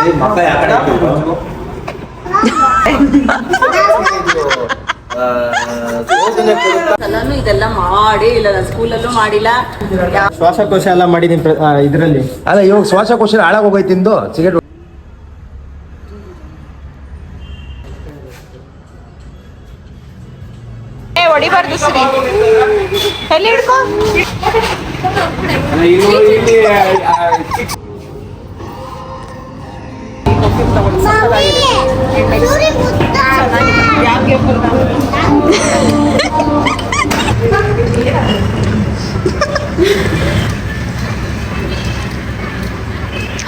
ಯಾವ ಕಡೆ ಇದೆಲ್ಲ ಮಾಡೇ ಇಲ್ಲ ನಾನು ಸ್ಕೂಲಲ್ಲೂ ಮಾಡಿಲ್ಲ. ಶ್ವಾಸಕೋಶ ಎಲ್ಲ ಮಾಡಿದೀನಿ ಇದರಲ್ಲಿ. ಅಲ್ಲ ಇವಾಗ ಶ್ವಾಸಕೋಶ ಹಾಳಾಗ್ ಹೋಗೈತಿ ನಿಂದು ಸಿಗರೇಟ್ ಏ ಹೊಡಿಬಾರ್ದು ಸರಿ. ಎಲ್ಲಿ ಹಿಡ್ಕೊ?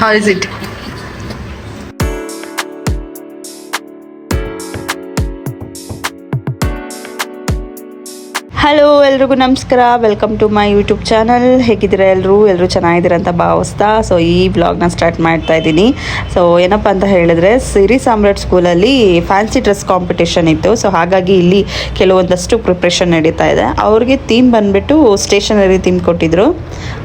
How is it? ಹಲೋ ಎಲ್ರಿಗೂ ನಮಸ್ಕಾರ. Welcome to my YouTube channel ಹೇಗಿದ್ದೀರಾ ಎಲ್ಲರೂ ಎಲ್ಲರೂ ಚೆನ್ನಾಗಿದ್ದೀರಾ ಅಂತ ಭಾವಿಸ್ತಾ. ಸೊ ಈ ಬ್ಲಾಗ್ನ ಸ್ಟಾರ್ಟ್ ಮಾಡ್ತಾ ಇದ್ದೀನಿ. ಸೊ ಏನಪ್ಪ ಅಂತ ಹೇಳಿದ್ರೆ, ಸಿರಿ ಸಾಮ್ರಾಟ್ ಸ್ಕೂಲಲ್ಲಿ ಫ್ಯಾನ್ಸಿ ಡ್ರೆಸ್ ಕಾಂಪಿಟೇಷನ್ ಇತ್ತು. ಸೊ ಹಾಗಾಗಿ ಇಲ್ಲಿ ಕೆಲವೊಂದಷ್ಟು ಪ್ರಿಪ್ರೇಷನ್ ನಡೀತಾ ಇದೆ. ಅವ್ರಿಗೆ ಥೀಮ್ ಬಂದುಬಿಟ್ಟು ಸ್ಟೇಷನರಿ ಥೀಮ್ ಕೊಟ್ಟಿದ್ರು.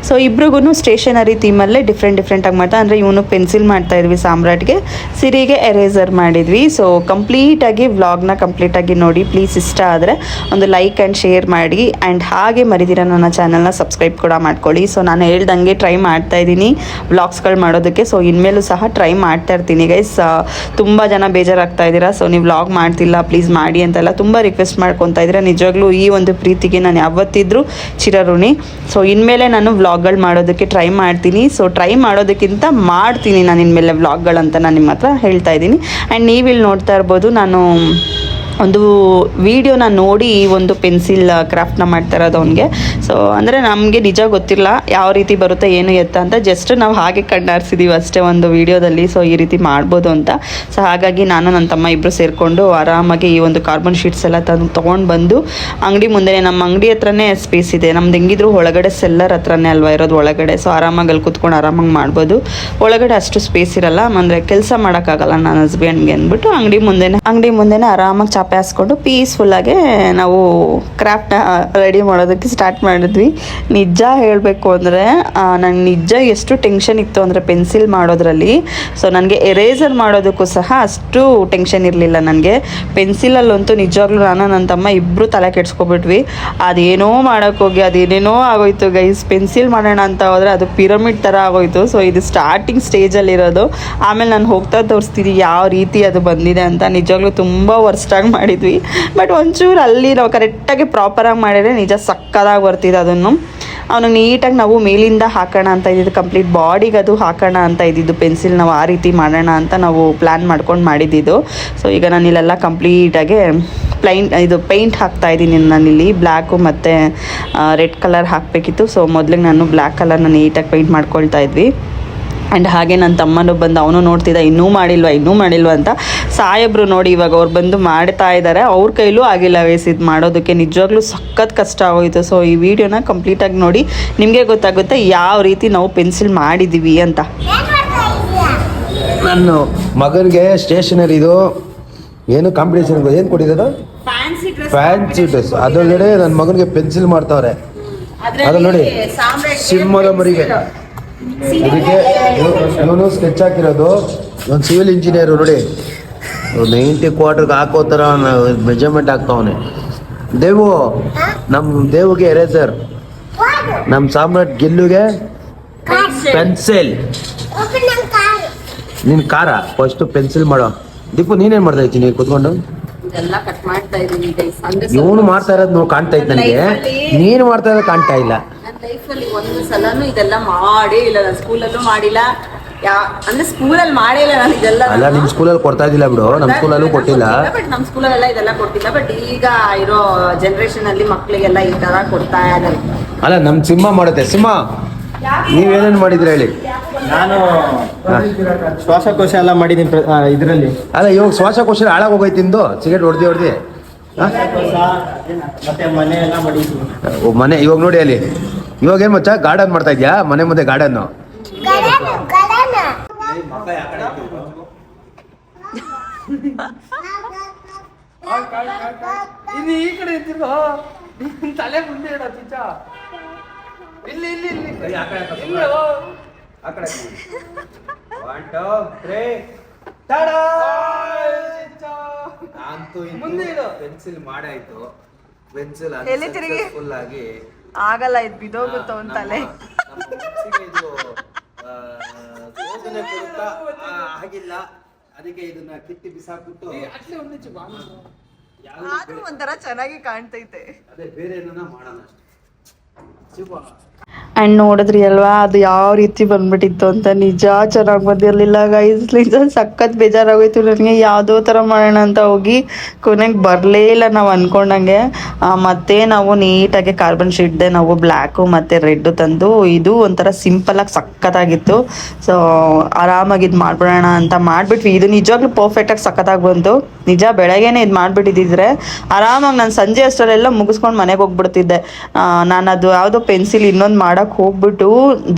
ಸೊ ಇಬ್ರಿಗೂ ಸ್ಟೇಷನರಿ ಥೀಮಲ್ಲೇ ಡಿಫ್ರೆಂಟ್ ಡಿಫ್ರೆಂಟಾಗಿ ಮಾಡ್ತಾ. ಅಂದರೆ ಇವನು ಪೆನ್ಸಿಲ್ ಮಾಡ್ತಾ ಇದ್ವಿ ಸಾಮ್ರಾಟ್ಗೆ. ಸಿರಿಗೆ ಎರೇಸರ್ ಮಾಡಿದ್ವಿ. ಸೊ ಕಂಪ್ಲೀಟಾಗಿ ವ್ಲಾಗ್ನ ಕಂಪ್ಲೀಟಾಗಿ ನೋಡಿ. ಪ್ಲೀಸ್ ಇಷ್ಟ ಆದರೆ ಒಂದು ಲೈಕ್ ಆ್ಯಂಡ್ ಶೇರ್ ಮಾಡಿ. ಆ್ಯಂಡ್ ಹಾಗೆ ಮರಿದಿರ ನನ್ನ ಚಾನಲ್ನ ಸಬ್ಸ್ಕ್ರೈಬ್ ಕೂಡ ಮಾಡ್ಕೊಳ್ಳಿ. ಸೊ ನಾನು ಹೇಳ್ದಂಗೆ ಟ್ರೈ ಮಾಡ್ತಾ ಇದ್ದೀನಿ ವ್ಲಾಗ್ಸ್ಗಳು ಮಾಡೋದಕ್ಕೆ. ಸೊ ಇನ್ಮೇಲೂ ಸಹ ಟ್ರೈ ಮಾಡ್ತಾ ಇರ್ತೀನಿ ಗೈಸ್ ತುಂಬ ಜನ ಬೇಜಾರಾಗ್ತಾ ಇದ್ದೀರಾ? ಸೊ ನೀವು ವ್ಲಾಗ್ ಮಾಡ್ತಿಲ್ಲ ಪ್ಲೀಸ್ ಮಾಡಿ ಅಂತೆಲ್ಲ ತುಂಬ ರಿಕ್ವೆಸ್ಟ್ ಮಾಡ್ಕೊತಾ ಇದ್ದೀರಾ? ನಿಜವಾಗ್ಲೂ ಈ ಒಂದು ಪ್ರೀತಿಗೆ ನಾನು ಯಾವತ್ತಿದ್ರೂ ಚಿರಋಣಿ. ಸೊ ಇನ್ಮೇಲೆ ನಾನು ವ್ಲಾಗ್ಗಳು ಮಾಡೋದಕ್ಕೆ ಟ್ರೈ ಮಾಡ್ತೀನಿ. ಸೊ ಟ್ರೈ ಮಾಡೋದಕ್ಕಿಂತ ಮಾಡ್ತೀನಿ ನಾನು ಇನ್ಮೇಲೆ ವ್ಲಾಗ್ಗಳಂತ ನಾನು ನಿಮ್ಮ ಹತ್ರ ಹೇಳ್ತಾ ಇದ್ದೀನಿ. ಆ್ಯಂಡ್ ನೀವಿಲ್ಲಿ ನೋಡ್ತಾ ಇರ್ಬೋದು, ನಾನು ಒಂದು ವಿಡಿಯೋನ ನೋಡಿ ಈ ಒಂದು ಪೆನ್ಸಿಲ್ ಕ್ರಾಫ್ಟ್ನ ಮಾಡ್ತಾ ಇರೋದು ಅವನಿಗೆ. ಸೊ ಅಂದರೆ ನಮಗೆ ನಿಜ ಗೊತ್ತಿಲ್ಲ ಯಾವ ರೀತಿ ಬರುತ್ತೆ, ಏನು ಎತ್ತ ಅಂತ. ಜಸ್ಟ್ ನಾವು ಹಾಗೆ ಕಣ್ಣಾರ್ಸಿದೀವಿ ಅಷ್ಟೇ ಒಂದು ವಿಡಿಯೋದಲ್ಲಿ ಸೊ ಈ ರೀತಿ ಮಾಡ್ಬೋದು ಅಂತ. ಸೊ ಹಾಗಾಗಿ ನಾನು ನನ್ನ ತಮ್ಮ ಇಬ್ಬರು ಸೇರಿಕೊಂಡು ಆರಾಮಾಗಿ ಈ ಒಂದು ಕಾರ್ಬನ್ ಶೀಟ್ಸ್ ಎಲ್ಲ ತಂದು ತೊಗೊಂಡು ಬಂದು, ಅಂಗಡಿ ಮುಂದೆ ನಮ್ಮ ಅಂಗಡಿ ಹತ್ರನೇ ಸ್ಪೇಸ್ ಇದೆ. ನಮ್ದು ಹೆಂಗಿದ್ರು ಒಳಗಡೆ ಸೆಲ್ಲರ್ ಹತ್ರನೇ ಅಲ್ವಾ ಇರೋದು ಒಳಗಡೆ. ಸೊ ಆರಾಮಾಗಿ ಅಲ್ಲಿ ಕೂತ್ಕೊಂಡು ಆರಾಮಾಗಿ ಮಾಡ್ಬೋದು. ಒಳಗಡೆ ಅಷ್ಟು ಸ್ಪೇಸ್ ಇರಲ್ಲ. ಅಂದರೆ ಕೆಲಸ ಮಾಡೋಕ್ಕಾಗಲ್ಲ ನನ್ನ ಹಸ್ಬೆಂಡ್ಗೆ ಅಂದ್ಬಿಟ್ಟು ಅಂಗಡಿ ಮುಂದೆ ಅಂಗಡಿ ಮುಂದೆ ಆರಾಮಾಗಿ ಚಾಪೆ ಹಾಸ್ಕೊಂಡು ಪೀಸ್ಫುಲ್ಲಾಗೆ ನಾವು ಕ್ರಾಫ್ಟ್ನ ರೆಡಿ ಮಾಡೋದಕ್ಕೆ ಸ್ಟಾರ್ಟ್ ಮಾಡಿದ್ವಿ. ನಿಜ ಹೇಳಬೇಕು ಅಂದರೆ ನಂಗೆ ನಿಜ ಎಷ್ಟು ಟೆನ್ಷನ್ ಇತ್ತು ಅಂದರೆ ಪೆನ್ಸಿಲ್ ಮಾಡೋದ್ರಲ್ಲಿ. ಸೊ ನನಗೆ ಎರೇಸರ್ ಮಾಡೋದಕ್ಕೂ ಸಹ ಅಷ್ಟು ಟೆನ್ಷನ್ ಇರಲಿಲ್ಲ ನನಗೆ ಪೆನ್ಸಿಲಲ್ಲಂತೂ ನಿಜವಾಗ್ಲೂ ನಾನು ನನ್ನ ತಮ್ಮ ಇಬ್ಬರು ತಲೆ ಕೆಡ್ಸ್ಕೊಬಿಟ್ವಿ. ಅದೇನೋ ಮಾಡೋಕ್ಕೋಗಿ ಅದೇನೇನೋ ಆಗೋಯ್ತು ಗೈಸ್ ಪೆನ್ಸಿಲ್ ಮಾಡೋಣ ಅಂತ ಹೋದರೆ ಅದು ಪಿರಮಿಡ್ ಥರ ಆಗೋಯ್ತು. ಸೊ ಇದು ಸ್ಟಾರ್ಟಿಂಗ್ ಸ್ಟೇಜಲ್ಲಿರೋದು ಆಮೇಲೆ ನಾನು ಹೋಗ್ತಾ ತೋರಿಸ್ತೀನಿ ಯಾವ ರೀತಿ ಅದು ಬಂದಿದೆ ಅಂತ. ನಿಜವಾಗ್ಲೂ ತುಂಬ ವರ್ಸ್ಟಾಗಿ ಮಾಡಿದ್ವಿ. ಬಟ್ ಒಂಚೂರು ಅಲ್ಲಿ ನಾವು ಕರೆಕ್ಟಾಗಿ ಪ್ರಾಪರಾಗಿ ಮಾಡಿದರೆ ನಿಜ ಸಕ್ಕದಾಗಿ ಬರ್ತಿದೆ ಅದನ್ನು. ಅವನು ನೀಟಾಗಿ ನಾವು ಮೇಲಿಂದ ಹಾಕೋಣ ಅಂತ ಇದ್ದಿದ್ದು ಕಂಪ್ಲೀಟ್ ಬಾಡಿಗೆ ಅದು ಹಾಕೋಣ ಅಂತ ಇದ್ದಿದ್ದು ಪೆನ್ಸಿಲ್ ನಾವು ಆ ರೀತಿ ಮಾಡೋಣ ಅಂತ ನಾವು ಪ್ಲ್ಯಾನ್ ಮಾಡ್ಕೊಂಡು ಮಾಡಿದ್ದಿದ್ದು. ಸೊ ಈಗ ನಾನು ಇಲ್ಲೆಲ್ಲ ಕಂಪ್ಲೀಟಾಗಿ ಪ್ಲೈನ್ ಇದು ಪೇಂಟ್ ಹಾಕ್ತಾ ಇದ್ದೀನಿ ನಾನಿಲ್ಲಿ ಬ್ಲ್ಯಾಕು ಮತ್ತು ರೆಡ್ ಕಲರ್ ಹಾಕಬೇಕಿತ್ತು. ಸೊ ಮೊದಲಿಗೆ ನಾನು ಬ್ಲ್ಯಾಕ್ ಕಲರ್ನ ನೀಟಾಗಿ ಪೇಂಟ್ ಮಾಡ್ಕೊಳ್ತಾ ಇದ್ವಿ. ಆ್ಯಂಡ್ ಹಾಗೆ ನನ್ನ ತಮ್ಮನು ಬಂದು ಅವನು ನೋಡ್ತಿದ್ದ ಇನ್ನೂ ಮಾಡಿಲ್ವ ಇನ್ನೂ ಮಾಡಿಲ್ವ ಅಂತ ಸಾಹೇಬ್ರು ನೋಡಿ ಇವಾಗ ಅವ್ರು ಬಂದು ಮಾಡ್ತಾ ಇದ್ದಾರೆ ಅವ್ರ ಕೈಲೂ ಆಗಿಲ್ಲ ವೇಸ್ ಇದು ಮಾಡೋದಕ್ಕೆ. ನಿಜವಾಗ್ಲೂ ಸಖತ್ ಕಷ್ಟ ಆಗೋಯಿತು. ಸೊ ಈ ವಿಡಿಯೋನ ಕಂಪ್ಲೀಟಾಗಿ ನೋಡಿ. ನಿಮಗೆ ಗೊತ್ತಾಗುತ್ತೆ ಯಾವ ರೀತಿ ನಾವು ಪೆನ್ಸಿಲ್ ಮಾಡಿದ್ದೀವಿ ಅಂತ. ನನ್ನ ಮಗನಿಗೆ ಸ್ಟೇಷನರಿದು ಏನು ಕಾಂಪಿಟೇಷನ್ ಏನು ಕೊಟ್ಟಿದ್ದಾರೆ ಫ್ಯಾನ್ಸಿ ಡ್ರೆಸ್ ಅದರೊಳಗಡೆ ನನ್ನ ಮಗನಿಗೆ ಪೆನ್ಸಿಲ್ ಮಾಡ್ತಾವ್ರೆ. ಅದು ನೋಡಿ. ಸಿಂಹದ ಮರಿಗೆ. ಇದಕ್ಕೆ ಇವನು ಸ್ಕೆಚ್ ಹಾಕಿರೋದು. ಒಂದು ಸಿವಿಲ್ ಇಂಜಿನಿಯರ್ ನೋಡಿ. ನೈಂಟಿ ಕ್ವಾರ್ಟರ್ಗೆ ಹಾಕೋ ಥರ ಮೆಜರ್ಮೆಂಟ್ ಆಗ್ತಾವನೆ ದೇವು ನಮ್ಮ ದೇವುಗೆ ಎರೇಸರ್ ನಮ್ಮ ಸಾಮ್ರಾಟ್ ಗೆಲ್ಲುಗೆ ಪೆನ್ಸಿಲ್ ನಿನ್ ಕಾರ ಫಸ್ಟ್ ಪೆನ್ಸಿಲ್ ಮಾಡೋ. ದೀಪು ನೀನೇನ್ ಮಾಡ್ತಾ ಇದ್ದೀನಿ ಕುತ್ಕೊಂಡು? ಇವನು ಮಾಡ್ತಾ ಇರೋದು ನೋವು ಕಾಣ್ತಾ ಇತ್ತು ನನಗೆ. ನೀನು ಮಾಡ್ತಾ ಇರೋದು ಕಾಣ್ತಾ ಇಲ್ಲ. ಲೈಫಲ್ಲಿ ಒಂದು ಸಲನೂ ಇದೆಲ್ಲ ಮಾಡೇ ಇಲ್ಲ ನಾನು ಸ್ಕೂಲಲ್ಲೂ ಮಾಡಿಲ್ಲ. ಯಾ ಅಂದ್ರೆ ಸ್ಕೂಲಲ್ಲಿ ಮಾಡೇ ಇಲ್ಲ ನಾನು ಇದೆಲ್ಲ ಅಲ್ಲ ನಿಮ್ ಸ್ಕೂಲಲ್ಲಿ ಕೊಡ್ತಾ ಇದ್ದಿಲ್ಲ ಬಿಡು. ನಮ್ಮ ಸ್ಕೂಲಲ್ಲೂ ಕೊಟ್ಟಿಲ್ಲ. ಬಟ್ ನಮ್ಮ ಸ್ಕೂಲಲ್ಲೆಲ್ಲ ಇದೆಲ್ಲ ಕೊಟ್ಟಿಲ್ಲ ಬಟ್ ಈಗ ಇರೋ ಜನರೇಷನ್ ಅಲ್ಲಿ ಮಕ್ಕಳಿಗೆಲ್ಲ ಈ ತರ ಕೊಡ್ತಾ ಇದ್ದಾರೆ. ಅಲ್ಲ ನಮ್ಮ ಸಿಂಹ ಮಾಡುತ್ತೆ. ಸಿಂಹ ನೀವೇನೇನ್ ಮಾಡಿದ್ರಿ ಹೇಳಿ? ನಾನು ಶ್ವಾಸಕೋಶ ಎಲ್ಲ ಮಾಡಿದೀನಿ ಇದರಲ್ಲಿ. ಅಲ್ಲ ಇವಾಗ ಶ್ವಾಸಕೋಶ ಹಾಳಾಗ್ ಹೋಗೈತಿ ತಿಂದು ಸಿಗರೇಟ್ ಹೊಡ್ದಿ ಹೊಡ್ದಿ? ಮತ್ತೆ ಮನೆ ಎಲ್ಲ ಮನೆ ಇವಾಗ ನೋಡಿ ಅಲ್ಲಿ. ಇವಾಗ ಏನ್ ಮಚ್ಚ ಗಾರ್ಡನ್ ಮಾಡ್ತಾ ಇದ್ಯಾ? ಮನೆ ಮುಂದೆ ಗಾರ್ಡನ್ ಈ ಕಡೆ ಇದ್ದಿರೋ ತಲೆ ಮುಂದೆ ಇಡ ಚಿಚ್ಚ ಇಲ್ಲಿ ಇಲ್ಲಿ ಇಲ್ಲಿ. ಇಲ್ಲೋ ಅಂತೂ ಮುಂದೆ ಇಡು. ಪೆನ್ಸಿಲ್ ಮಾಡಾಯ್ತು ಪೆನ್ಸಿಲ್ ಎಲ್ಲಿ ತಿರುಗಿ? ಫುಲ್ ಆಗಿ ಆಗಲ್ಲ ಇದು ಬಿದೋಗುತ್ತೋ ಅಂತಲೇ ನಮ್ಮ ಮನ್ಸಿಗೆ ಇದು ಆ, ಯೋಚನೆ ಕೊಡುತ್ತಾ ಆ, ಆಗಿಲ್ಲ. ಅದಕ್ಕೆ ಇದನ್ನ ಕಿತ್ತಿ ಬಿಸಾಕ್ಬಿಟ್ಟು ಆದ್ರೂ ಒಂಥರ ಚೆನ್ನಾಗಿ ಕಾಣ್ತೈತೆ. ಅದೇ ಬೇರೆ ಏನನ್ನ ಮಾಡೋಣ ಅಷ್ಟೇ. ಶಿವ ಆ್ಯಂಡ್ ನೋಡಿದ್ರಿ ಅಲ್ವಾ, ಅದು ಯಾವ ರೀತಿ ಬಂದ್ಬಿಟ್ಟಿತ್ತು ಅಂತ. ನಿಜ, ಚೆನ್ನಾಗಿ ಬಂದಿರಲಿಲ್ಲ ಗೈಸ್ ನಿಜ, ಸಖತ್ ಬೇಜಾರಾಗೋಯ್ತು ನನಗೆ. ಯಾವುದೋ ಥರ ಮಾಡೋಣ ಅಂತ ಹೋಗಿ ಕೊನೆಗೆ ಬರಲೇ ಇಲ್ಲ ನಾವು ಅಂದ್ಕೊಂಡಂಗೆ ಮತ್ತೆ ನಾವು ನೀಟಾಗಿ ಕಾರ್ಬನ್ ಶೀಟ್ದೆ ನಾವು ಬ್ಲ್ಯಾಕು ಮತ್ತು ರೆಡ್ಡು ತಂದು, ಇದು ಒಂಥರ ಸಿಂಪಲಾಗಿ ಸಖತ್ತಾಗಿತ್ತು. ಸೊ ಆರಾಮಾಗಿ ಇದು ಮಾಡ್ಬಿಡೋಣ ಅಂತ ಮಾಡಿಬಿಟ್ವಿ. ಇದು ನಿಜವಾಗ್ಲೂ ಪರ್ಫೆಕ್ಟಾಗಿ ಸಖತ್ತಾಗಿ ಬಂತು. ನಿಜ ಬೆಳಗ್ಗೆನೇ ಇದು ಮಾಡಿಬಿಟ್ಟಿದ್ದಿದ್ರೆ ಆರಾಮಾಗಿ ನಾನು ಸಂಜೆ ಅಷ್ಟರಲ್ಲೆಲ್ಲ ಮುಗಿಸ್ಕೊಂಡು ಮನೆಗೆ ಹೋಗ್ಬಿಡ್ತಿದ್ದೆ. ನಾನು ಅದು ಯಾವುದೋ ಪೆನ್ಸಿಲ್ ಇನ್ನೊಂದು ಮಾಡೋಕ್ಕೆ ಹೋಗ್ಬಿಟ್ಟು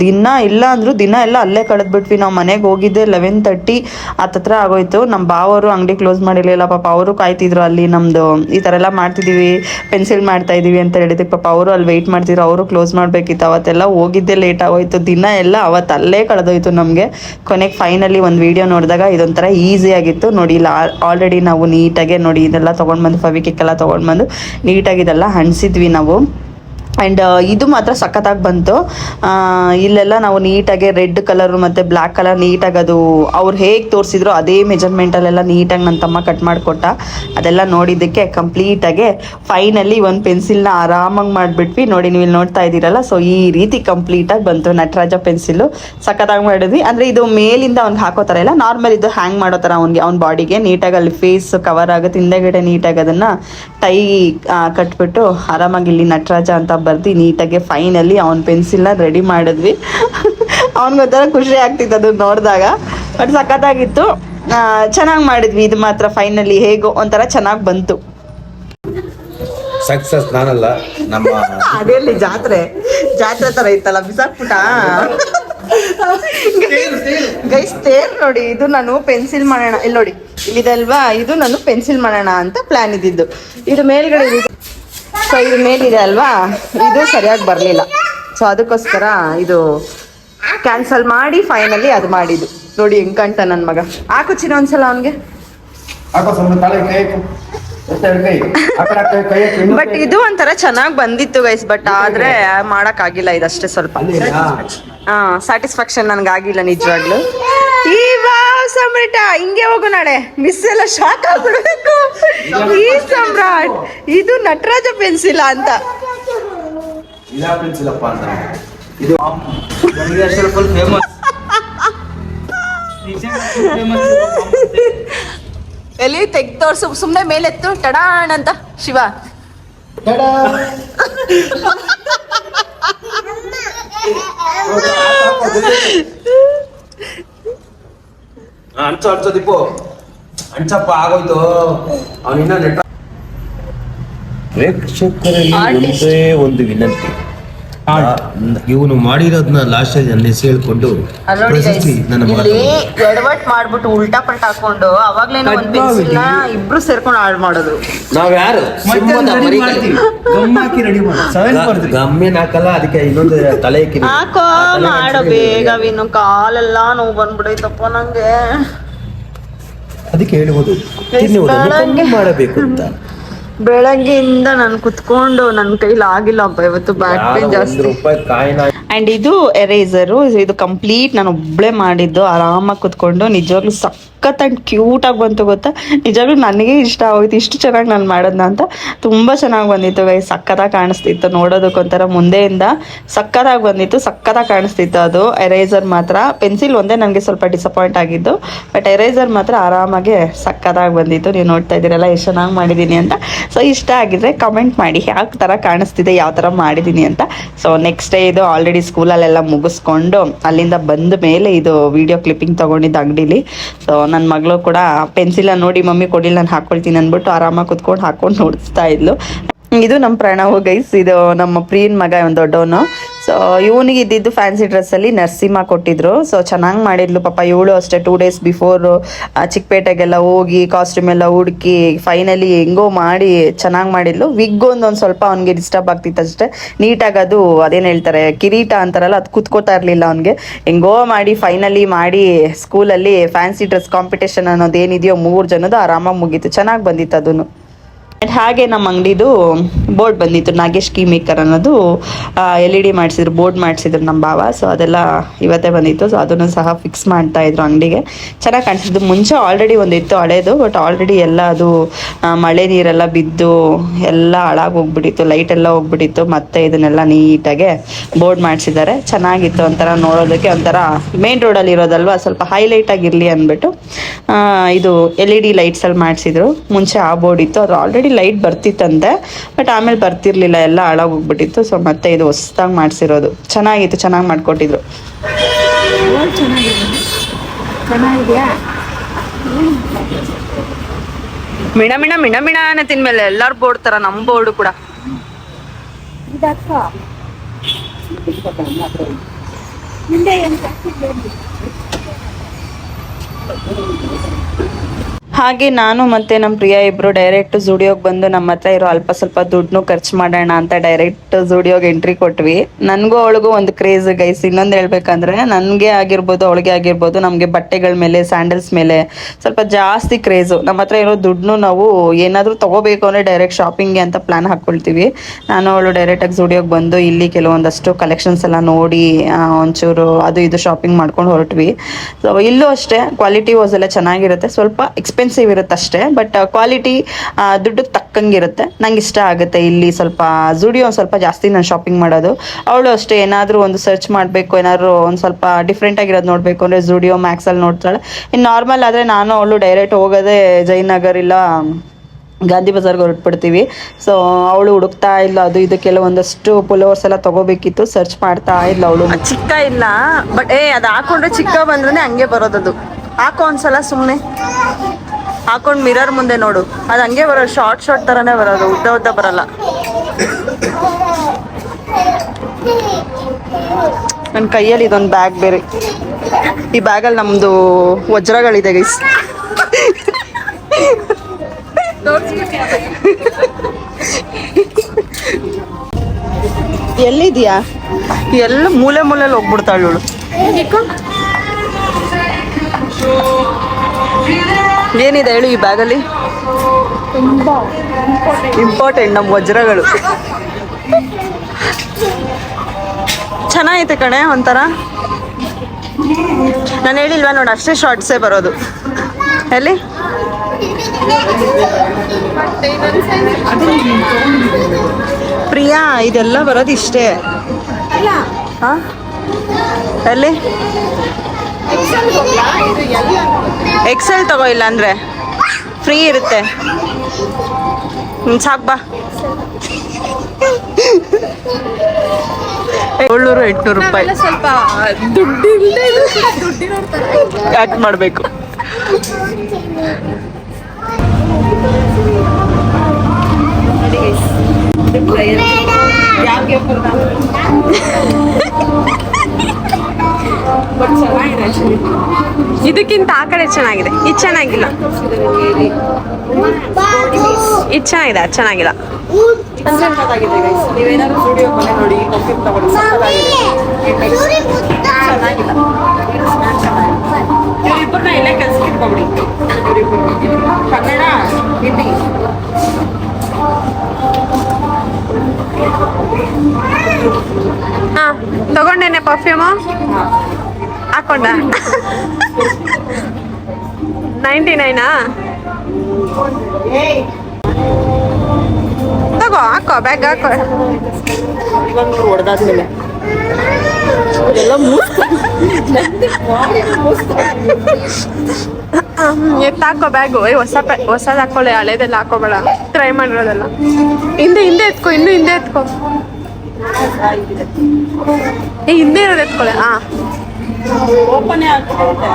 ದಿನ ಇಲ್ಲ ಅಂದರೂ ದಿನ ಎಲ್ಲ ಅಲ್ಲೇ ಕಳೆದ್ಬಿಟ್ವಿ. ನಾವು ಮನೆಗೆ ಹೋಗಿದ್ದೆ ಲೆವೆನ್ ತರ್ಟಿ ಹತ್ತತ್ರ ಆಗೋಯ್ತು. ನಮ್ಮ ಬಾವರು ಅಂಗಡಿ ಕ್ಲೋಸ್ ಮಾಡಿರಲಿಲ್ಲ. ಪಾಪ ಅವರು ಕಾಯ್ತಿದ್ರು ಅಲ್ಲಿ ನಮ್ಮದು ಈ ಥರ ಎಲ್ಲ ಮಾಡ್ತಿದ್ದೀವಿ ಪೆನ್ಸಿಲ್ ಮಾಡ್ತಾ ಇದ್ದೀವಿ ಅಂತ ಹೇಳಿದಕ್ಕೆ ಪಾಪ ಅವರು ಅಲ್ಲಿ ವೆಯ್ಟ್ ಮಾಡ್ತಿದ್ರು. ಅವರು ಕ್ಲೋಸ್ ಮಾಡಬೇಕಿತ್ತು. ಅವತ್ತೆಲ್ಲ ಹೋಗಿದ್ದೆ ಲೇಟ್ ಆಗೋಯ್ತು. ದಿನ ಎಲ್ಲ ಅವತ್ತು ಅಲ್ಲೇ ಕಳೆದೋಯ್ತು ನಮಗೆ. ಕೊನೆಗೆ ಫೈನಲಿ ಒಂದು ವಿಡಿಯೋ ನೋಡಿದಾಗ ಇದೊಂಥರ ಈಸಿ ಆಗಿತ್ತು. ನೋಡಿ, ಇಲ್ಲ ಆಲ್ರೆಡಿ ನಾವು ನೀಟಾಗೆ ನೋಡಿ ಇದೆಲ್ಲ ತೊಗೊಂಡ್ಬಂದು ಫವಿಕೆಕ್ಕೆಲ್ಲ ತೊಗೊಂಡ್ಬಂದು ನೀಟಾಗಿ ಇದೆಲ್ಲ ಹಣ್ಸಿದ್ವಿ ನಾವು. ಆ್ಯಂಡ್ ಇದು ಮಾತ್ರ ಸಖತ್ತಾಗಿ ಬಂತು. ಇಲ್ಲೆಲ್ಲ ನಾವು ನೀಟಾಗಿ ರೆಡ್ ಕಲರ್ ಮತ್ತು ಬ್ಲ್ಯಾಕ್ ಕಲರ್ ನೀಟಾಗಿ ಅದು ಅವ್ರು ಹೇಗೆ ತೋರಿಸಿದ್ರು ಅದೇ ಮೆಜರ್ಮೆಂಟಲ್ಲೆಲ್ಲ ನೀಟಾಗಿ ನನ್ನ ತಮ್ಮ ಕಟ್ ಮಾಡಿಕೊಟ್ಟ. ಅದೆಲ್ಲ ನೋಡಿದ್ದಕ್ಕೆ ಕಂಪ್ಲೀಟಾಗಿ ಫೈನಲಿ ಒಂದು ಪೆನ್ಸಿಲ್ನ ಆರಾಮಾಗಿ ಮಾಡಿಬಿಟ್ವಿ. ನೋಡಿ ನೀವು ಇಲ್ಲಿ ನೋಡ್ತಾ ಇದ್ದೀರಲ್ಲ, ಸೊ ಈ ರೀತಿ ಕಂಪ್ಲೀಟಾಗಿ ಬಂತು ನಟರಾಜ ಪೆನ್ಸಿಲು. ಸಖತ್ತಾಗಿ ಮಾಡಿದ್ವಿ. ಅಂದರೆ ಇದು ಮೇಲಿಂದ ಅವ್ನಿಗೆ ಹಾಕೋ ಥರ ಇಲ್ಲ, ನಾರ್ಮಲ್ ಇದು ಹ್ಯಾಂಗ್ ಮಾಡೋ ಥರ ಅವ್ನಿಗೆ, ಅವ್ನ ಬಾಡಿಗೆ. ನೀಟಾಗಿ ಅಲ್ಲಿ ಫೇಸ್ ಕವರ್ ಆಗುತ್ತೆ, ಹಿಂದೆಗಡೆ ನೀಟಾಗಿ ಅದನ್ನು ಟೈ ಕಟ್ಬಿಟ್ಟು ಆರಾಮಾಗಿ ಇಲ್ಲಿ ನಟರಾಜ ಅಂತ ಬರ್ದು ನೀಟಾಗಿ ಫೈನಲ್ಲಿ ಅವ್ನ ಪೆನ್ಸಿಲ್ನ ರೆಡಿ ಮಾಡಿದ್ವಿ. ಅವ್ನಿಗೊಂಥರ ಖುಷಿ ಆಗ್ತಿತ್ತು ಅದು ನೋಡಿದಾಗ. ಬಟ್ ಸಖತ್ತಾಗಿತ್ತು. ಚೆನ್ನಾಗಿ ಮಾಡಿದ್ವಿ. ಇದು ಮಾತ್ರ ಫೈನಲಿ ಹೇಗೋ ಒಂಥರ ಚೆನ್ನಾಗಿ ಬಂತು. ಸಕ್ಸಸ್ ನಾನಲ್ಲ ನಮ್ಮ ಅದೇಲಿ ಜಾತ್ರೆ? ಜಾತ್ರೆ ತರ ಇತ್ತಲ್ಲ ಬಿಸಾಕ್ಬಿಟ್ಟ? ಗೈಸ್ ತೇರ್ ನೋಡಿ ಇದು ನಾನು ಪೆನ್ಸಿಲ್ ಮಾಡೋಣ. ಇಲ್ಲಿ ನೋಡಿ ಇಲ್ಲಿದಲ್ವಾ? ಇದು ನಾನು ಪೆನ್ಸಿಲ್ ಮಾಡೋಣ ಅಂತ ಪ್ಲಾನ್ ಇದ್ದಿದ್ದು. ಇದು ಮೇಲ್ಗಡೆ ಸೊ ಇದು ಮೇಲಿದೆ ಅಲ್ವಾ? ಇದು ಸರಿಯಾಗಿ ಬರಲಿಲ್ಲ. ಸೊ ಅದಕ್ಕೋಸ್ಕರ ಇದು ಕ್ಯಾನ್ಸಲ್ ಮಾಡಿ ಫೈನಲಿ ಅದು ಮಾಡಿದ್ದು. ನೋಡಿ ಹೆಂಗ್ ಕಾಣ್ತ ನನ್ನ ಮಗ. ಹಾಕು ಚಿನ್ನ ಒಂದ್ಸಲ ಅವನಿಗೆ. ಬಟ್ ಇದು ಒಂಥರ ಚೆನ್ನಾಗಿ ಬಂದಿತ್ತು ಗೈಸ್ ಬಟ್ ಆದ್ರೆ ಮಾಡಕ್ ಆಗಿಲ್ಲ ಇದಷ್ಟೇ ಸ್ವಲ್ಪ? ಹಾ ಸ್ಯಾಟಿಸ್ಫ್ಯಾಕ್ಷನ್ ನನ್ಗಾಗಿಲ್ಲ ನಿಜವಾಗ್ಲು. ಈ ಸಮ್ರಾಟ ಹಿಂಗೆ ಹೋಗು ನಾಳೆ. ಮಿಸ್ ಎಲ್ಲ ಶಾಕ್ ಆಗ್ಬಿಡ್ಬೇಕು. ಈ ಸಮ್ರಾಟ್ ಇದು ನಟರಾಜ ಪೆನ್ಸಿಲ್ ಅಂತ. ಇದಾ ಪೆನ್ಸಿಲಪ್ಪ ಅಂತ. ಇದು ಫುಲ್ ಫೇಮಸ್ ಎಲ್ಲಿ ತೆಗ್ ತೋರ್ಸು ಸುಮ್ಮನೆ ಮೇಲೆತ್ತು. ಟಡಾಣ್ ಅಂತ ಶಿವ. ಅನ್ಸೋ ಅನ್ಸೋ ದೀಪು ಅನ್ಸಪ್ಪ ಆಗೋಯ್ತು ಅವನಿನ್ನ ನೆಟ್ಟ ಪ್ರೇಕ್ಷಕರಲ್ಲಿ ಒಂದೇ ಒಂದು ವಿನಂತಿ ಇವನು ಮಾಡಿರೋದನ್ನ ಲಾಸ್ಟ್ ನನ್ನ ಹೆಸರು ಹೇಳ್ಕೊಂಡು ಪ್ರಶಸ್ತಿ ನನ್ನ ಇಲ್ಲಿ ಎಡವಟ್ ಮಾಡ್ಬಿಟ್ಟು ಉಲ್ಟಾ ಪಲ್ಟಾ ಹಾಕೊಂಡು ಅವಾಗ್ಲೇನೋ ಒಂದ್ ಪೆನ್ಸಿಲ್ ಇಬ್ರು ಸೇರ್ಕೊಂಡು ಹಾಳು ಮಾಡೋದು. ನಾವ್ ಯಾರು ಗಮ್ಮೇನ್ ಹಾಕಲ್ಲ ಅದಕ್ಕೆ ಇನ್ನೊಂದು ತಲೆ ಹಾಕೋ ಮಾಡೋ ಬೇಗ ಇನ್ನು ಕಾಲೆಲ್ಲ ನೋವು ಬಂದ್ಬಿಡೈತಪ್ಪ ನಂಗೆ. ಅದಕ್ಕೆ ಹೇಳ್ಬೋದು ಮಾಡಬೇಕು ಅಂತ. ಬೆಳಗ್ಗೆಯಿಂದ ನಾನು ಕುತ್ಕೊಂಡು ನನ್ನ ಕೈಲಿ ಆಗಿಲ್ಲಪ್ಪ ಇವತ್ತು ಬ್ಯಾಕ್ ಪೇನ್ ಜಾಸ್ತಿ. ಆ್ಯಂಡ್ ಇದು ಎರೇಸರು ಇದು ಕಂಪ್ಲೀಟ್ ನಾನು ಒಬ್ಳೆ ಮಾಡಿದ್ದು ಆರಾಮಾಗಿ ಕುತ್ಕೊಂಡು ನಿಜವಾಗ್ಲೂ ಸಖತ್ ಆ್ಯಂಡ್ ಕ್ಯೂಟಾಗಿ ಬಂತು ಗೊತ್ತಾ? ನಿಜವಾಗ್ಲೂ ನನಗೆ ಇಷ್ಟ ಆಗೋಯ್ತು. ಇಷ್ಟು ಚೆನ್ನಾಗಿ ನಾನು ಮಾಡೋದ್ನ ಅಂತ ತುಂಬ ಚೆನ್ನಾಗಿ ಬಂದಿತ್ತು ಗೈ ಸಕ್ಕತ್ತಾಗಿ ಕಾಣಿಸ್ತಿತ್ತು ನೋಡೋದಕ್ಕೊಂಥರ ಮುಂದೆಯಿಂದ. ಸಖತ್ತಾಗಿ ಬಂದಿತ್ತು ಸಕ್ಕತ್ತಾಗಿ ಕಾಣಿಸ್ತಿತ್ತು ಅದು. ಎರೇಸರ್ ಮಾತ್ರ. ಪೆನ್ಸಿಲ್ ಒಂದೇ ನನಗೆ ಸ್ವಲ್ಪ ಡಿಸಪಾಯಿಂಟ್ ಆಗಿದ್ದು. ಬಟ್ ಎರೇಸರ್ ಮಾತ್ರ ಆರಾಮಾಗಿ ಸಖತ್ತಾಗಿ ಬಂದಿತ್ತು. ನೀವು ನೋಡ್ತಾ ಇದ್ದೀರಲ್ಲ, ಎಷ್ಟು ಚೆನ್ನಾಗಿ ಮಾಡಿದ್ದೀನಿ ಅಂತ. ಸೊ ಇಷ್ಟ ಆಗಿದ್ರೆ ಕಮೆಂಟ್ ಮಾಡಿ. ಯಾವ ಥರ ಕಾಣಿಸ್ತಿದೆ, ಯಾವ ಥರ ಮಾಡಿದ್ದೀನಿ ಅಂತ. ಸೊ ನೆಕ್ಸ್ಟ್ ಡೇ ಇದು ಆಲ್ರೆಡಿ ಸ್ಕೂಲಲ್ಲೆಲ್ಲ ಮುಗಿಸ್ಕೊಂಡು ಅಲ್ಲಿಂದ ಬಂದ ಮೇಲೆ ಇದು ವಿಡಿಯೋ ಕ್ಲಿಪ್ಪಿಂಗ್ ತೊಗೊಂಡಿದ್ದು ಅಂಗಡಿಲಿ. ಸೊ ನನ್ನ ಮಗಳು ಕೂಡ ಪೆನ್ಸಿಲ ನೋಡಿ, ಮಮ್ಮಿ ಕೊಡಿ ನಾನು ಹಾಕೊಳ್ತೀನಿ ಅಂದ್ಬಿಟ್ಟು ಆರಾಮಾಗಿ ಕುತ್ಕೊಂಡು ಹಾಕೊಂಡು ನೋಡಿಸ್ತಾ ಇದ್ಲು. ಇದು ನಮ್ಮ ಪ್ರಣವ್ ಗೈಸ್ ಇದು ನಮ್ಮ ಪ್ರಿಯನ್ ಮಗ ಒಂದು ದೊಡ್ಡವನು. ಸೊ ಇವನಿಗೆ ಇದ್ದಿದ್ದು ಫ್ಯಾನ್ಸಿ ಡ್ರೆಸ್ಸಲ್ಲಿ ನರಸಿಂಹ ಕೊಟ್ಟಿದ್ರು. ಸೊ ಚೆನ್ನಾಗಿ ಮಾಡಿದ್ಲು ಪಾಪ. ಇವಳು ಅಷ್ಟೇ ಟೂ ಡೇಸ್ ಬಿಫೋರ್ ಚಿಕ್ಕಪೇಟೆಗೆಲ್ಲ ಹೋಗಿ ಕಾಸ್ಟ್ಯೂಮ್ ಎಲ್ಲ ಹುಡುಕಿ ಫೈನಲಿ ಹೆಂಗೋ ಮಾಡಿ ಚೆನ್ನಾಗಿ ಮಾಡಿದ್ಲು. ವಿಗ್ ಒಂದೊಂದು ಸ್ವಲ್ಪ ಅವ್ನಿಗೆ ಡಿಸ್ಟರ್ಬ್ ಆಗ್ತಿತ್ತು ಅಷ್ಟೇ. ನೀಟಾಗಿ ಅದು, ಅದೇನು ಹೇಳ್ತಾರೆ, ಕಿರೀಟ ಅಂತಾರಲ್ಲ, ಅದು ಕುತ್ಕೋತಾ ಇರಲಿಲ್ಲ ಅವ್ನಿಗೆ. ಹೆಂಗೋ ಮಾಡಿ ಫೈನಲಿ ಮಾಡಿ ಸ್ಕೂಲಲ್ಲಿ ಫ್ಯಾನ್ಸಿ ಡ್ರೆಸ್ ಕಾಂಪಿಟೇಷನ್ ಅನ್ನೋದು ಏನಿದೆಯೋ ಮೂರು ಜನದ್ದು ಆರಾಮಾಗಿ ಮುಗೀತು. ಚೆನ್ನಾಗಿ ಬಂದಿತ್ತು ಅದನ್ನು ಹಾಗೆ ನಮ್ಮ ಅಂಗಡಿದು ಬೋರ್ಡ್ ಬಂದಿತ್ತು. ನಾಗೇಶ್ ಕೀ ಮೇಕರ್ ಅನ್ನೋದು ಎಲ್ ಇ ಡಿ ಮಾಡಿಸಿದ್ರು ಬೋರ್ಡ್ ಮಾಡಿಸಿದ್ರು ನಮ್ಮ ಭಾವ. ಸೊ ಅದೆಲ್ಲ ಇವತ್ತೇ ಬಂದಿತ್ತು. ಸೊ ಅದನ್ನು ಸಹ ಫಿಕ್ಸ್ ಮಾಡ್ತಾ ಇದ್ರು ಅಂಗಡಿಗೆ. ಚೆನ್ನಾಗಿ ಕಾಣಿಸಿದ್ದು. ಮುಂಚೆ ಆಲ್ರೆಡಿ ಒಂದಿತ್ತು ಹಳೇದು ಬಟ್ ಆಲ್ರೆಡಿ ಎಲ್ಲ ಅದು ಮಳೆ ನೀರೆಲ್ಲ ಬಿದ್ದು ಎಲ್ಲ ಹಾಳಾಗಿ ಹೋಗ್ಬಿಟ್ಟಿತ್ತು. ಲೈಟ್ ಎಲ್ಲ ಹೋಗ್ಬಿಟ್ಟಿತ್ತು. ಮತ್ತೆ ಇದನ್ನೆಲ್ಲ ನೀಟಾಗೆ ಬೋರ್ಡ್ ಮಾಡಿಸಿದ್ದಾರೆ. ಚೆನ್ನಾಗಿತ್ತು ಒಂಥರ ನೋಡೋದಕ್ಕೆ, ಒಂಥರ ಮೇನ್ ರೋಡಲ್ಲಿ ಇರೋದಲ್ವಾ? ಸ್ವಲ್ಪ ಹೈಲೈಟ್ ಆಗಿರಲಿ ಅಂದ್ಬಿಟ್ಟು ಇದು ಎಲ್ ಇ ಡಿ ಲೈಟ್ಸಲ್ಲಿ ಮಾಡಿಸಿದ್ರು. ಮುಂಚೆ ಆ ಬೋರ್ಡ್ ಇತ್ತು. ಅದು ಆಲ್ರೆಡಿ ಲೈಟ್ ಬರ್ತಿತ್ತಂತೆ ಬಟ್ ಆಮೇಲೆ ಬರ್ತಿರ್ಲಿಲ್ಲ ಎಲ್ಲ ಹಾಳಾಗೋಗ್ಬಿಟ್ಟಿತ್ತು ಸೊ ಮತ್ತೆ ಇದು ಹೊಸ್ದಾಗಿ ಮಾಡಿಸಿರೋದು. ಚೆನ್ನಾಗಿತ್ತು ಚೆನ್ನಾಗಿ ಮಾಡಿಕೊಟ್ಟಿದ್ರು. ಮಿಣ ಮಿಣ ಮಿಣ ಮಿಣ ತಿನ್ಮೇಲೆ ಎಲ್ಲಾರು ಬೋರ್ಡ್ ತರ ನಮ್ಮ ಬೋರ್ಡ್ ಕೂಡ. ಹಾಗೆ ನಾನು ಮತ್ತೆ ನಮ್ಮ ಪ್ರಿಯಾ ಇಬ್ರು ಡೈರೆಕ್ಟ್ ಜುಡಿಯೋಗೆ ಬಂದು ನಮ್ಮ ಹತ್ರ ಇರೋ ಅಲ್ಪ ಸ್ವಲ್ಪ ದುಡ್ಡು ಖರ್ಚು ಮಾಡೋಣ ಅಂತ ಡೈರೆಕ್ಟ್ ಜುಡಿಯೋಗೆ ಎಂಟ್ರಿ ಕೊಟ್ವಿ. ನನಗೂ ಅವಳಿಗೂ ಒಂದು ಕ್ರೇಜ್ ಗೈಸ್ ಇನ್ನೊಂದು ಹೇಳ್ಬೇಕಂದ್ರೆ ನನಗೆ ಆಗಿರ್ಬೋದು, ಅವಳಿಗೆ ಆಗಿರ್ಬೋದು, ನಮಗೆ ಬಟ್ಟೆಗಳ ಮೇಲೆ ಸ್ಯಾಂಡಲ್ಸ್ ಮೇಲೆ ಸ್ವಲ್ಪ ಜಾಸ್ತಿ ಕ್ರೇಜು ನಮ್ಮ ಹತ್ರ ಇರೋ ದುಡ್ಡು ನಾವು ಏನಾದರೂ ತಗೋಬೇಕು ಅಂದರೆ ಡೈರೆಕ್ಟ್ ಶಾಪಿಂಗ್ಗೆ ಅಂತ ಪ್ಲಾನ್ ಹಾಕ್ಕೊಳ್ತೀವಿ ನಾನು ಅವಳು ಡೈರೆಕ್ಟಾಗಿ ಜುಡಿಯೋಗೆ ಬಂದು ಇಲ್ಲಿ ಕೆಲವೊಂದಷ್ಟು ಕಲೆಕ್ಷನ್ಸ್ ಎಲ್ಲ ನೋಡಿ ಒಂಚೂರು ಅದು ಇದು ಶಾಪಿಂಗ್ ಮಾಡ್ಕೊಂಡು ಹೊರಟ್ವಿ. ಸೊ ಇಲ್ಲೂ ಅಷ್ಟೇ ಕ್ವಾಲಿಟಿ ವಾಸ್ ಎಲ್ಲ ಚೆನ್ನಾಗಿರುತ್ತೆ. ಸ್ವಲ್ಪ ಎಕ್ಸ್ಪೆನ್ಸಿವ್ ಇರುತ್ತೆ ಅಷ್ಟೇ ಬಟ್ ಕ್ವಾಲಿಟಿ ದುಡ್ಡು ತಕ್ಕಂಗಿರುತ್ತೆ. ನಂಗೆ ಇಷ್ಟ ಆಗುತ್ತೆ ಇಲ್ಲಿ ಸ್ವಲ್ಪ ಜುಡಿಯೋ ಸ್ವಲ್ಪ ಜಾಸ್ತಿ ನಾನು ಶಾಪಿಂಗ್ ಮಾಡೋದು. ಅವಳು ಅಷ್ಟೇ, ಏನಾದರೂ ಒಂದು ಸರ್ಚ್ ಮಾಡಬೇಕು, ಏನಾದರೂ ಒಂದು ಸ್ವಲ್ಪ ಡಿಫ್ರೆಂಟ್ ಆಗಿರೋದು ನೋಡಬೇಕು. ಅಂದರೆ ಜುಡಿಯೋ ಮ್ಯಾಕ್ಸಲ್ಲಿ ನೋಡ್ತಾಳೆ. ಇನ್ನು ನಾರ್ಮಲ್ ಆದರೆ ನಾನು ಅವಳು ಡೈರೆಕ್ಟ್ ಹೋಗೋದೇ ಜಯನಗರ್ ಇಲ್ಲ, ಗಾಂಧಿ ಬಜಾರ್ಗೆ ಹೊರಟ್ಬಿಡ್ತೀವಿ. ಸೊ ಅವಳು ಹುಡುಕ್ತಾ ಇಲ್ಲ, ಅದು ಇದಕ್ಕೆಲ್ಲ ಒಂದಷ್ಟು ಪುಲೋವರ್ಸ್ ಎಲ್ಲ ತಗೋಬೇಕಿತ್ತು. ಸರ್ಚ್ ಮಾಡ್ತಾ ಇಲ್ಲ ಅವಳು. ಚಿಕ್ಕ ಇಲ್ಲ ಬಟ್ ಏ, ಅದು ಹಾಕೊಂಡ್ರೆ ಚಿಕ್ಕ ಬಂದ್ರೆ ಹಂಗೆ ಬರೋದದು. ಹಾಕೋ ಒಂದ್ಸಲ ಸುಮ್ಮನೆ ಹಾಕೊಂಡು ಮಿರರ್ ಮುಂದೆ ನೋಡು. ಅದು ಹಂಗೆ ಬರೋದು ಶಾರ್ಟ್ ಶಾರ್ಟ್ ಥರನೇ ಬರೋದು ಉದ್ದ ಉದ್ದ ಬರಲ್ಲ. ನನ್ನ ಕೈಯಲ್ಲಿ ಇದೊಂದು ಬ್ಯಾಗ್ ಬೇರೆ. ಈ ಬ್ಯಾಗಲ್ಲಿ ನಮ್ಮದು ವಜ್ರಗಳಿದೆ ಗೈಸ್ ಎಲ್ಲಿದ್ಯಾ? ಎಲ್ಲ ಮೂಲೆ ಮೂಲೆಯಲ್ಲಿ ಹೋಗ್ಬಿಡ್ತಾಳು ಏನಿದೆ ಹೇಳು ಈ ಬ್ಯಾಗಲ್ಲಿ? ಇಂಪಾರ್ಟೆಂಟ್ ನಮ್ಮ ವಜ್ರಗಳು. ಚೆನ್ನಾಗೈತೆ ಕಣೆ ಒಂಥರ. ನಾನು ಹೇಳಿಲ್ವಾ ನೋಡಿ ಅಷ್ಟೇ ಶಾರ್ಟ್ಸೇ ಬರೋದು. ಎಲ್ಲಿ? ಪ್ರಿಯಾ ಇದೆಲ್ಲ ಬರೋದು ಇಷ್ಟೇ ಹಾ? ಎಲ್ಲಿ? ಎಕ್ಸೆಲ್ ತಗೋ ಇಲ್ಲ ಅಂದ್ರೆ ಫ್ರೀ ಇರುತ್ತೆ ಸಾಕ್ ಬಾ. ಏಳ್ನೂರು ಎಂಟ್ನೂರು ರೂಪಾಯಿ. ಸ್ವಲ್ಪ ದುಡ್ಡು ಯಾಕೆ ಮಾಡಬೇಕು. ಯಾಕೆ ಇದಕ್ಕಿಂತ ಆ ಕಡೆ ಚೆನ್ನಾಗಿದೆ ಇದು ಚೆನ್ನಾಗಿಲ್ಲ ಇದು ಚೆನ್ನಾಗಿದೆ ಅದು ಚೆನ್ನಾಗಿಲ್ಲ. ಇವ್ರಿಬ್ಬರನ್ನ ಇಲ್ಲೇ. ಕನ್ನಡ ಹಿಂದಿ ಹಾ ತಗೊಂಡೇನೆ ಪರ್ಫ್ಯೂಮು ಹಾಕೊಂಡ. ನೈಂಟಿ ನೈನಾ ತಗೋ ಹಾಕೋ ಬ್ಯಾಗ್ ಹಾಕೋ. ಹೊಡೆದಾದ್ಮೇಲೆ ಎಲ್ಲ ಎತ್ತು ಹಾಕೋ ಬ್ಯಾಗು ಏ ಹೊಸ ಹೊಸದು ಹಾಕೊಳ್ಳಿ ಹಳೇದೆಲ್ಲ ಹಾಕೋಬೇಡ. ಟ್ರೈ ಮಾಡಿರೋದೆಲ್ಲ. ಹಿಂದೆ ಹಿಂದೆ ಎತ್ಕೊ ಇನ್ನು ಹಿಂದೆ ಎತ್ಕೊ. ಏ ಹಿಂದೆ ಇರೋದು ಎತ್ಕೊಳ್ಳಿ ಹಾ ಓಪನೇ ಆಗ್ತಿರುತ್ತೆ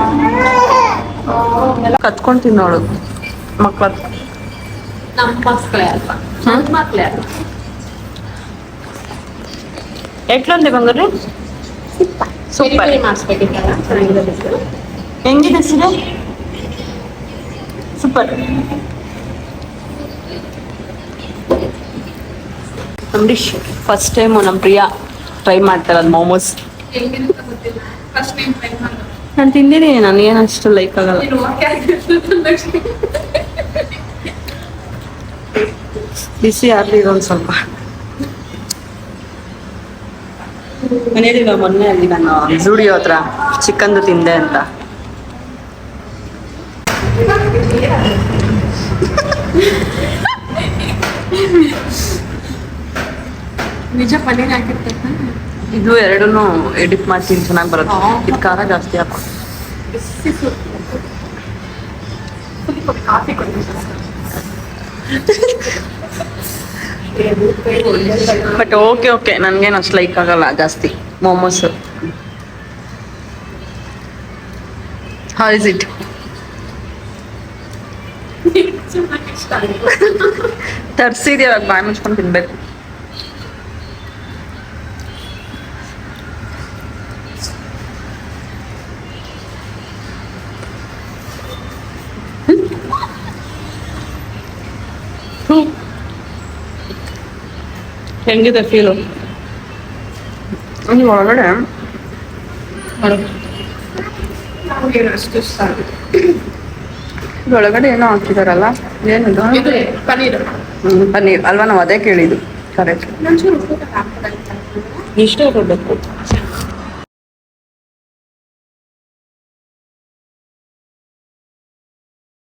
ಎಲ್ಲ ಕತ್ಕೊಂತೀನಿ ನೋಡು ಮಕ್ಕಳ ನಮ್ಮ ಮಕ್ಕಳೇ ಅಲ್ವಾ? ನನ್ನ ಮಕ್ಕಳೇ ಅಲ್ವಾ? ಎಟ್ಲೊಂದೆ ಬಂದ್ರಿ ಸೂಪರ್. ಹೆಂಗಿದೆ ಸೀರೆ? ಸೂಪರ್. ಅಂಬರೀಶ್ ಫಸ್ಟ್ ಟೈಮ್ ನಮ್ಮ ಪ್ರಿಯಾ ಟ್ರೈ ಮಾಡ್ತಾರದು ಮೋಮೋಸ್ ನಾನು ಏನು ನನಗೇನು ಅಷ್ಟು ಲೈಕ್ ಆಗಲ್ಲ. ಬಿಸಿ ಆಗಲಿ ಒಂದು ಸ್ವಲ್ಪ. ಮನೇಲಿ ಮೊನ್ನೆ ಅಲ್ಲಿ ನಾನು ಜೂಡಿಯೋ ಹತ್ರ ಚಿಕನ್ದು ತಿಂದೆ ಅಂತ. ನಿಜ ಪನ್ನೀರ್ ಹಾಕಿರ್ತೈತೆ ಇದು ಎರಡೂ ಎಡಿಟ್ ಮಾಡ್ತೀನಿ ಚೆನ್ನಾಗಿ ಬರುತ್ತೆ. ಇದು ಖಾರ ಜಾಸ್ತಿ ಹಾಕು. ಬಟ್ ಓಕೆ ಓಕೆ ನನಗೇನು ಅಷ್ಟು ಲೈಕ್ ಆಗಲ್ಲ ಜಾಸ್ತಿ. ಮೋಮೋಸ್ ಹೌ ಇಸ್ ಇಟ್ ತರ್ಸಿದ್ಯಾವಾಗ ಬಾಯಿ ಮುಚ್ಕೊಂಡು ತಿನ್ಬೇಕು. ಹೆಂಗಿದೆ ಫೀಲು ಇಲ್ಲಿ ಒಳಗಡೆ. ಅಷ್ಟು ಒಳಗಡೆ ಏನೋ ಹಾಕಿದಾರಲ್ಲ ಏನಿದು? ಪನ್ನೀರ್. ಪನ್ನೀರ್. ಅಲ್ವಾ ನಾವು ಅದೇ ಕೇಳಿದ್ದು. ಕರೆಕ್ಟ್? ಇಷ್ಟೇ ಕೊಡಬೇಕು.